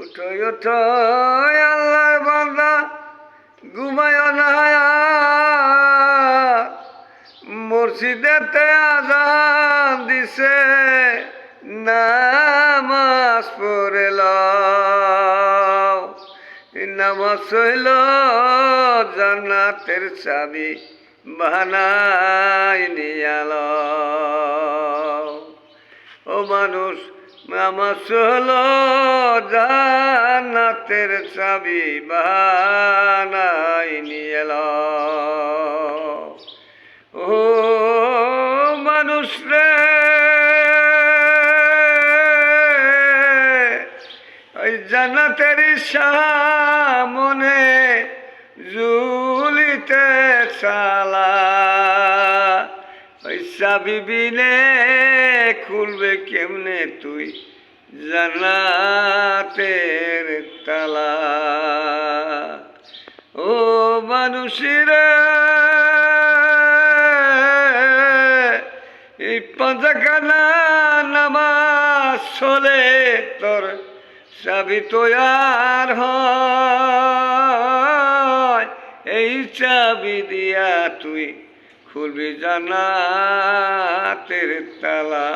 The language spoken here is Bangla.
উঠোই উঠোই আল্লাহর বান্দা, ঘুমায় না মসজিদেতে আজান দিছে, নামাজ পড়ে লও। নামাজ হইল জান্নাতের চাবি বানাই নিয়াল ও মানুষ নামাজ হলো জান্নাতের চাবি বানাই নিয়াল। ও মানুষ রে, ওই জান্নাতের সামনে ঝুলিতে চালা। ওই চাবি বিনে খুলবে কেমনে তুই? জান্নাতের তালা। ও মানুষেরা চলে তোর চাবি তৈয়ার হয়। এই চাবি দিয়া তুই খুলবি জানাতের তালা।